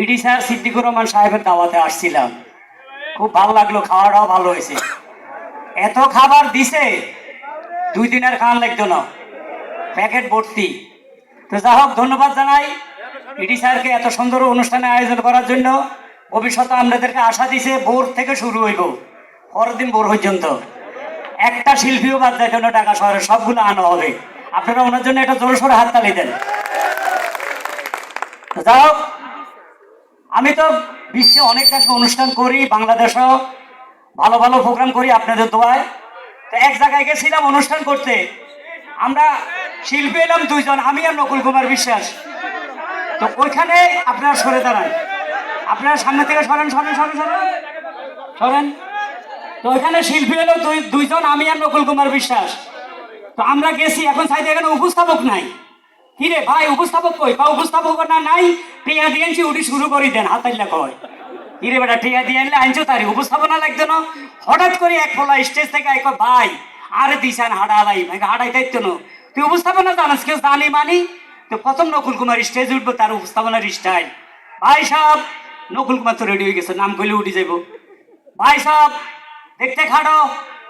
ED sir Siddiqur Rahman সাহেবের দাওয়াতে আসছিলাম। খুব ভালো লাগল, খাওয়াটাও ভালো হয়েছে। এত খাবার দিছে, দুই দিনের খান লাগতো না। প্যাকেট ভর্তি। তো যা হোক, ধন্যবাদ জানাই ইডি স্যারকে এত সুন্দর অনুষ্ঠানে আয়োজন করার জন্য। ভবিষ্যতে আমাদেরকে আশা দিছে, ভোর থেকে শুরু হইব। পরের দিন ভোর পর্যন্ত। একটা শিল্পীও বাদ যায় জন্য টাকা শহরে, সবগুলো আনা হবে। আপনারা ওনার জন্য একটা জোর সোরে হাততালি দেন। যা হোক আমি তো বিশ্বে অনেক দেশে অনুষ্ঠান করি, বাংলাদেশেও ভালো ভালো প্রোগ্রাম করি আপনাদের দোয়ায়। তো এক জায়গায় গেছিলাম অনুষ্ঠান করতে। আমরা শিল্পী এলাম দুইজন, আমি আর নকুল কুমার বিশ্বাস। তো ওইখানে আপনারা সরে দাঁড়ান। আপনারা সামনে থেকে সরেন সরেন সরেন সরেন। সরেন। তো ওইখানে শিল্পী এলো দুই দুইজন, আমি আর নকুল কুমার বিশ্বাস। তো আমরা গেছি, এখন সাইডে এখানে উপস্থাপক নাই। কিরে ভাই, উপস্থাপক কই? বা উপস্থাপক না, নাই? টিয়া দিয়েছি উঠি শুরু করি দেন হাতাইলা কয়। কিরে বেটা, টিয়া দিয়ে আনলে আনছো তারি, উপস্থাপনা লাগতো না? হঠাৎ করে এক ফলা স্টেজ থেকে এক ভাই, আরে দিশান হাডা ভাই হাডাই দায়িত্ব না। তুই উপস্থাপনা জানাস, কেউ জানি মানি? তো প্রথম নকুল কুমার স্টেজ উঠবো, তার উপস্থাপনার স্টাইল ভাই সাহেব, নকুল কুমার তো রেডি হয়ে গেছে, নাম কইলে উঠে যাইব। ভাই সাহেব, দেখতে খাটো,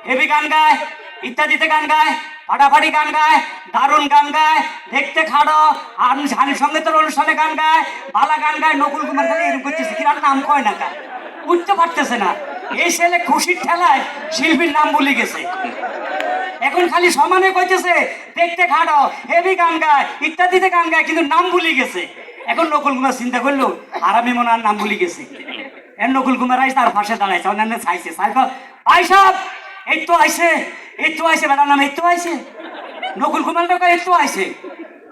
হেভি গান গায়, ইত্যাদিতে গান গায়। ফাটাফাটি গান গায়, দারুণ গান গায়, দেখতে খাড়ো আর হানি সঙ্গীতের অনুষ্ঠানে গান গায়, বালা গান গায়, নকুল কুমার খালি এরকম করতেছে কিরার নাম কয় না কা উঠতে পারতেছে না। এই ছেলে খুশির ঠেলায় শিল্পীর নাম ভুলে গেছে। এখন খালি সমানে কইতেছে, দেখতে খাড়ো হেভি গান গায়, ইত্যাদিতে গান গায়, কিন্তু নাম ভুলে গেছে। এখন নকুল কুমার চিন্তা করল, আর আমি মনে নাম ভুলে গেছি। এর নকুল কুমার আইসে তার পাশে দাঁড়াইছে, অন্যান্য চাইছে সাইকেল ভাই সাহেব, এই তো আইছে তো আইছে বেটার নাম এই তো আইছে। নকুল কুমার লোক এই তো আইছে।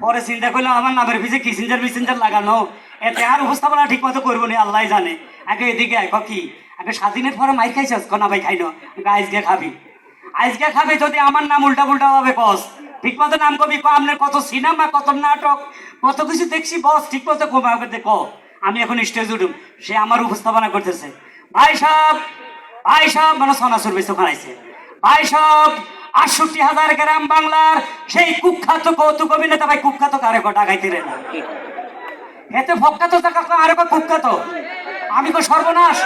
পরে চিন্তা করলাম, আমার নামের পিছে কিসেঞ্জার, মিসেঞ্জার লাগানো। এতে আর উপস্থাপনা ঠিক মতো করব না আল্লাহ জানে। আগে এদিকে আয় কি আগে স্বাধীনের পরে মাই খাইছিস? কনা ভাই খাই না আজকে খাবি। আজকে খাবি যদি আমার নাম উল্টা পুল্টা হবে বস ঠিক মতো নাম কবি, ক আপনার কত সিনেমা, কত নাটক, কত কিছু দেখছি, বস ঠিক মতো কমে আমাকে দেখো আমি এখন স্টেজ উঠুম। সে আমার উপস্থাপনা করতেছে। ভাই সাহেব ভাই সাহেব মানে সনাসুর বেশ ওখানে আইছে ভাই আটষট্টি হাজার গ্রাম বাংলার সেই কুখ্যাত কৌতুক অভিনেতা, ভাই কুখ্যাত কারে কটা গাইতে না? এতে ভক্কাত আরে কুখ্যাত। আমি তো সর্বনাশ।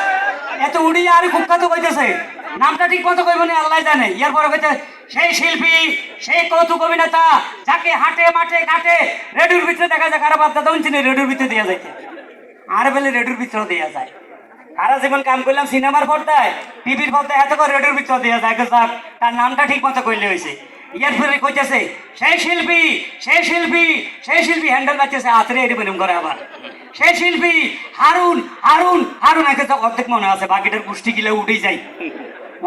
এত উড়িয়ে আর কুখ্যাত কইতেছে। নামটা ঠিক মতো কইব না, আল্লাহ জানে। ইয়ার পরে কইতে, সেই শিল্পী, সেই কৌতুক অভিনেতা, যাকে হাটে, মাঠে, ঘাটে রেডিওর ভিতরে দেখা যায়, কারও তখন চিনি রেডিওর ভিতরে দেওয়া যাইতে। আর বেলে রেডিওর ভিতরে দেওয়া যায়। সারা জীবন কাম করলাম সিনেমার পর্দায়, টিভির পর্দায়, এত করে রেডিওর ভিতরে দেওয়া যায় যাক তার নামটা ঠিক মতো কইলে হয়েছে ইয়ার পরে কইতেছে সেই শিল্পী সেই শিল্পী সেই শিল্পী হ্যান্ডেল বাচ্চাছে হাতরে এটি বেরম করে আবার। সেই শিল্পী, হারুন হারুন হারুন একে তো অর্ধেক মনে আছে, বাকিটার পুষ্টি গিলে উঠেই যায়।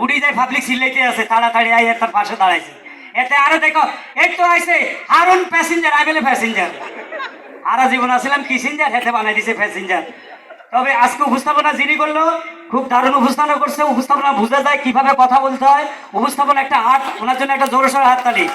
উড়ি যায় পাবলিক সিলাইতে আছে, তাড়াতাড়ি আই তার পাশে দাঁড়াইছে। এতে আরও দেখো এই তো আইছে, হারুন প্যাসেঞ্জার আই বলে প্যাসেঞ্জার আরা জীবন আসলাম কিসেঞ্জার, হেতে বানাই দিছে প্যাসেঞ্জার তবে আজকে উপস্থাপনা যিনি করল, খুব দারুণ উপস্থাপনা করছে। উপস্থাপনা বুঝা যায় কীভাবে কথা বলতে হয়। উপস্থাপনা একটা আর্ট, ওনার জন্য একটা জোরসোর হাততালি।